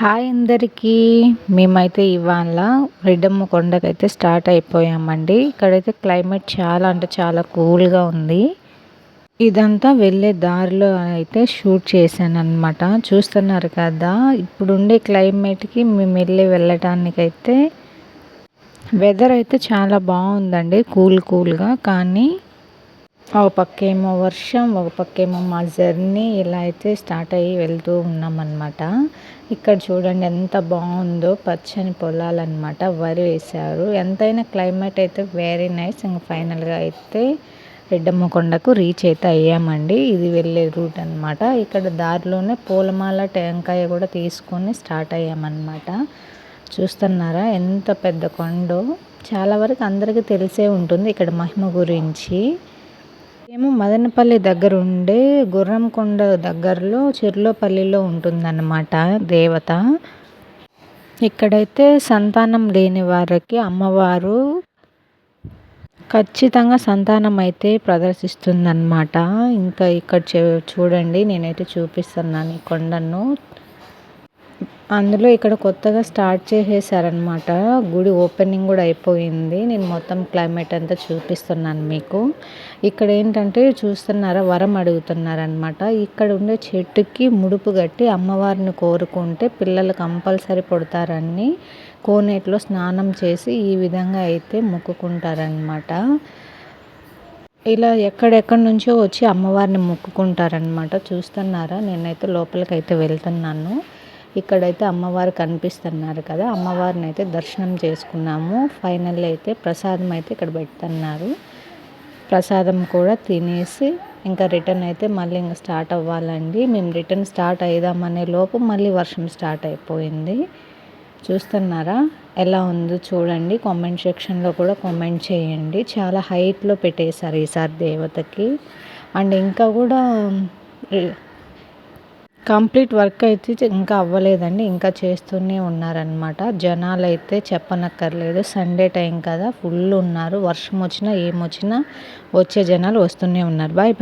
Hi అందరికీ. మేమైతే ఇవాళ రెడ్డమ్మ కొండకైతే స్టార్ట్ అయిపోయామండి. ఇక్కడైతే క్లైమేట్ చాలా అంటే చాలా కూల్గా ఉంది. ఇదంతా వెళ్ళే దారిలో అయితే షూట్ చేశాను అనమాట చూస్తున్నారు కదా ఇప్పుడుండే క్లైమేట్కి మేము వెళ్ళి వెళ్ళటానికైతే వెదర్ అయితే చాలా బాగుందండి కూల్ కూల్గా. కానీ ఒక పక్కేమో వర్షం ఒక పక్కేమో మా జర్నీ ఇలా అయితే స్టార్ట్ అయ్యి వెళ్తూ ఉన్నామన్నమాట. ఇక్కడ చూడండి ఎంత బాగుందో పచ్చని పొలాలన్నమాట వరి వేశారు. ఎంతైనా క్లైమేట్ అయితే వెరీ నైస్ ఇంకా ఫైనల్గా అయితే రెడ్డమ్మ కొండకు రీచ్ అయితే అయ్యామండి. ఇది వెళ్ళే రూట్ అనమాట ఇక్కడ దారిలోనే పూలమాల టెంకాయ కూడా తీసుకొని స్టార్ట్ అయ్యామన్నమాట. చూస్తున్నారా ఎంత పెద్ద కొండో. చాలా వరకు అందరికీ తెలిసే ఉంటుంది ఇక్కడ మహిమ గురించి. మేము మదనపల్లి దగ్గర ఉండే గుర్రంకొండ దగ్గరలో చెర్లోపల్లిలో ఉంటుందన్నమాట దేవత. ఇక్కడైతే సంతానం లేని వారికి అమ్మవారు ఖచ్చితంగా సంతానం అయితే ప్రదర్శిస్తుందన్నమాట. ఇంకా ఇక్కడ చూడండి నేనైతే చూపిస్తున్నాను ఈ కొండను. అందులో ఇక్కడ కొత్తగా స్టార్ట్ చేసేసారనమాట గుడి ఓపెనింగ్ కూడా అయిపోయింది. నేను మొత్తం క్లైమేట్ అంతా చూపిస్తున్నాను మీకు. ఇక్కడ ఏంటంటే చూస్తున్నారా వరం అడుగుతున్నారనమాట ఇక్కడ ఉండే చెట్టుకి ముడుపు కట్టి అమ్మవారిని కోరుకుంటే పిల్లలు కంపల్సరీ పుడతారని కోనేటిలో స్నానం చేసి ఈ విధంగా అయితే మొక్కుకుంటారనమాట ఇలా ఎక్కడెక్కడి నుంచో వచ్చి అమ్మవారిని మొక్కుకుంటారనమాట చూస్తున్నారా? నేనైతే లోపలికి అయితే వెళ్తున్నాను. ఇక్కడైతే అమ్మవారు కనిపిస్తున్నారు కదా అమ్మవారిని అయితే దర్శనం చేసుకున్నాము. ఫైనల్ అయితే ప్రసాదం అయితే ఇక్కడ పెడుతున్నారు. ప్రసాదం కూడా తినేసి ఇంకా రిటర్న్ అయితే మళ్ళీ ఇంకా స్టార్ట్ అవ్వాలండి. మేము రిటర్న్ స్టార్ట్ అయ్యామనే లోపు మళ్ళీ వర్షం స్టార్ట్ అయిపోయింది. చూస్తున్నారా? ఎలా ఉందో చూడండి. కామెంట్ సెక్షన్లో కూడా కామెంట్ చేయండి. చాలా హైట్లో పెట్టేశారు ఈసారి దేవతకి. అండ్ ఇంకా కూడా కంప్లీట్ వర్క్ అయితే ఇంకా అవ్వలేదండి. ఇంకా చేస్తూనే ఉన్నారనమాట జనాలు అయితే చెప్పనక్కర్లేదు. సండే టైం కదా ఫుల్ ఉన్నారు. వర్షం వచ్చినా ఏమొచ్చినా వచ్చే జనాలు వస్తూనే ఉన్నారు. Bye bye.